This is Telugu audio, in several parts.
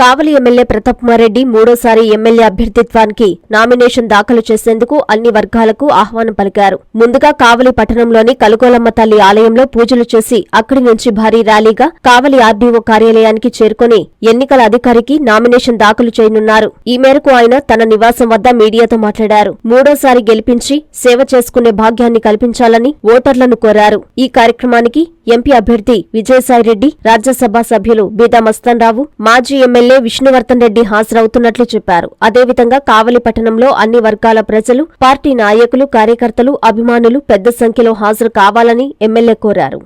కావలి ఎమ్మెల్యే ప్రతాప్ కుమార్ రెడ్డి మూడోసారి ఎమ్మెల్యే అభ్యర్థిత్వానికి నామినేషన్ దాఖలు చేసేందుకు అన్ని వర్గాలకు ఆహ్వానం పలికారు. ముందుగా కావలి పట్టణంలోని కలుగోలమ్మ తల్లి ఆలయంలో పూజలు చేసి అక్కడి నుంచి భారీ ర్యాలీగా కావలి ఆర్డీఓ కార్యాలయానికి చేరుకుని ఎన్నికల అధికారికి నామినేషన్ దాఖలు చేయనున్నారు. ఈ మేరకు ఆయన తన నివాసం వద్ద మీడియాతో మాట్లాడారు. మూడోసారి గెలిపించి సేవ చేసుకునే భాగ్యాన్ని కల్పించాలని ఓటర్లను కోరారు. ఈ కార్యక్రమానికి ఎంపీ అభ్యర్థి విజయసాయిరెడ్డి రాజ్యసభ సభ్యులు బీదా మస్తన్రావు మాజీ ఎమ్మెల్యే విష్ణువర్ధన్ రెడ్డి హాజరవుతున్నట్లు చెప్పారు. అదేవిధంగా కావలి పట్టణంలో అన్ని వర్గాల ప్రజలు పార్టీ నాయకులు కార్యకర్తలు అభిమానులు పెద్ద సంఖ్యలో హాజరు కావాలని ఎమ్మెల్యే కోరారు.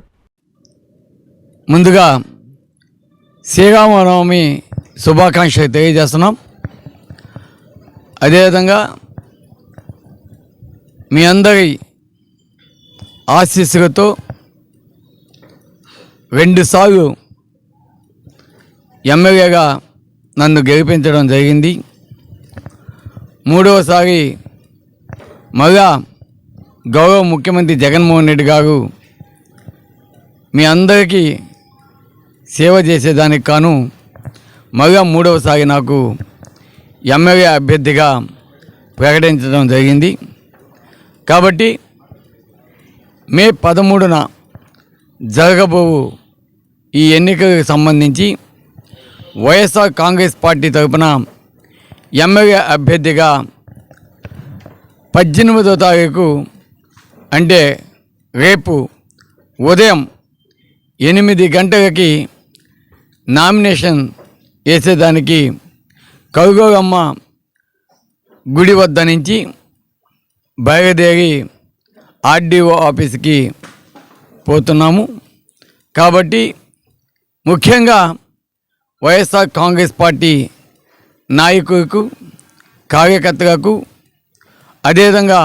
ముందుగా శ్రీరామనవమి శుభాకాంక్షలు తెలియజేస్తున్నాం. అదేవిధంగా మీ అందరి ఆశీస్సులతో రెండుసార్లు ఎమ్మెల్యేగా నన్ను గెలిపించడం జరిగింది. మూడవసారి మళ్ళా గౌరవ ముఖ్యమంత్రి జగన్మోహన్ రెడ్డి గారు మీ అందరికీ సేవ చేసేదానికి కాను మళ్ళా మూడవసారి నాకు ఎమ్మెల్యే అభ్యర్థిగా ప్రకటించడం జరిగింది. కాబట్టి మే పదమూడున జరగబోవు ఈ ఎన్నికలకు సంబంధించి వైఎస్ఆర్ కాంగ్రెస్ పార్టీ తరపున ఎమ్మెల్యే అభ్యర్థిగా పద్దెనిమిదో తారీఖు అంటే రేపు ఉదయం ఎనిమిది గంటలకి నామినేషన్ వేసేదానికి కరుగోరమ్మ గుడి వద్ద నుంచి బయలుదేరి ఆర్డీఓ ఆఫీస్కి పోతున్నాము. కాబట్టి ముఖ్యంగా వైఎస్ఆర్ కాంగ్రెస్ పార్టీ నాయకులకు కార్యకర్తలకు అదేవిధంగా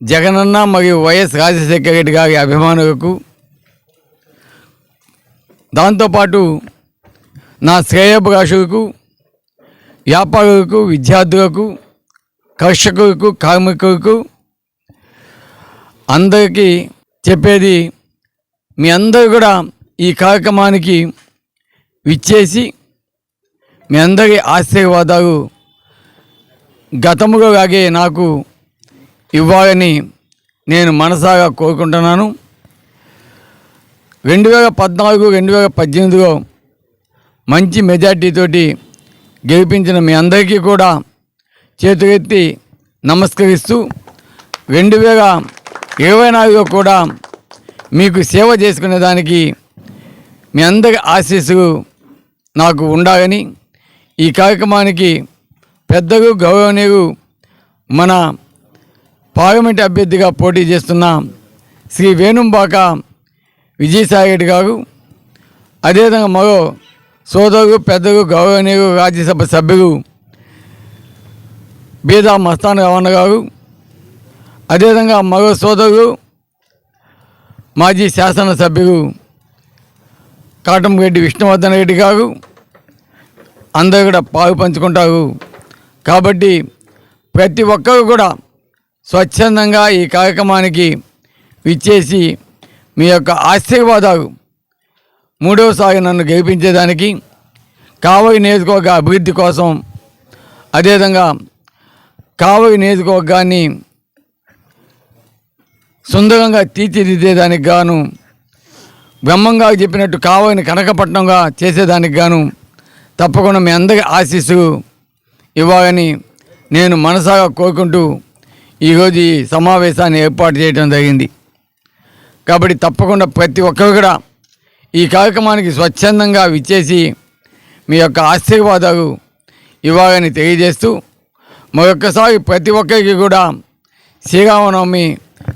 జగనన్న మరియు వైఎస్ రాజశేఖర రెడ్డి గారి అభిమానులకు దాంతోపాటు నా శ్రేయభిలాషులకు వ్యాపారులకు విద్యార్థులకు కర్షకులకు కార్మికులకు అందరికీ చెప్పేది మీ అందరూ కూడా ఈ కార్యక్రమానికి విచ్చేసి మీ అందరి ఆశీర్వాదాలు గతముగా లాగే నాకు ఇవ్వాలని నేను మనసాగా కోరుకుంటున్నాను. రెండు వేల పద్నాలుగు రెండు వేల పద్దెనిమిదిలో మంచి మెజార్టీతోటి గెలిపించిన మీ అందరికీ కూడా చేతులెత్తి నమస్కరిస్తూ రెండు వేల ఇరవై నాలుగులో కూడా మీకు సేవ చేసుకునే దానికి మీ అందరి ఆశీస్సులు నాకు ఉండాలని ఈ కార్యక్రమానికి పెద్దలు గౌరవనీయులు మన పార్లమెంట్ అభ్యర్థిగా పోటీ చేస్తున్న శ్రీ వేణుంబాక విజయసాయి రెడ్డి గారు అదేవిధంగా మరో సోదరుడు పెద్దలు గౌరవనీయులు రాజ్యసభ సభ్యులు బీదా మస్తాన్ రమణ గారు అదేవిధంగా మరో సోదరుడు మాజీ శాసనసభ్యులు కాటంరెడ్డి విష్ణువర్ధన్ రెడ్డి గారు అందరూ కూడా పాలు పంచుకుంటారు. కాబట్టి ప్రతి ఒక్కరు కూడా స్వచ్ఛందంగా ఈ కార్యక్రమానికి విచ్చేసి మీ యొక్క ఆశీర్వాదాలు మూడవసారి నన్ను గెలిపించేదానికి కావలి నియోజకవర్గ అభివృద్ధి కోసం అదేవిధంగా కావలి నియోజకవర్గాన్ని సుందరంగా తీర్చిదిద్దేదానికి గాను బ్రహ్మంగా చెప్పినట్టు కావలిని కనకపట్నంగా చేసేదానికి గాను తప్పకుండా మీ అందరి ఆశీస్సు ఇవ్వాలని నేను మనసాగా కోరుకుంటూ ఈరోజు ఈ సమావేశాన్ని ఏర్పాటు చేయడం జరిగింది. కాబట్టి తప్పకుండా ప్రతి ఒక్కరు కూడా ఈ కార్యక్రమానికి స్వచ్ఛందంగా విచ్చేసి మీ యొక్క ఆశీర్వాదాలు ఇవ్వాలని తెలియజేస్తూ మరొక్కసారి ప్రతి ఒక్కరికి కూడా శ్రీరామనవమి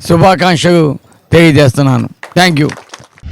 శుభాకాంక్షలు తెలియజేస్తున్నాను. Thank you.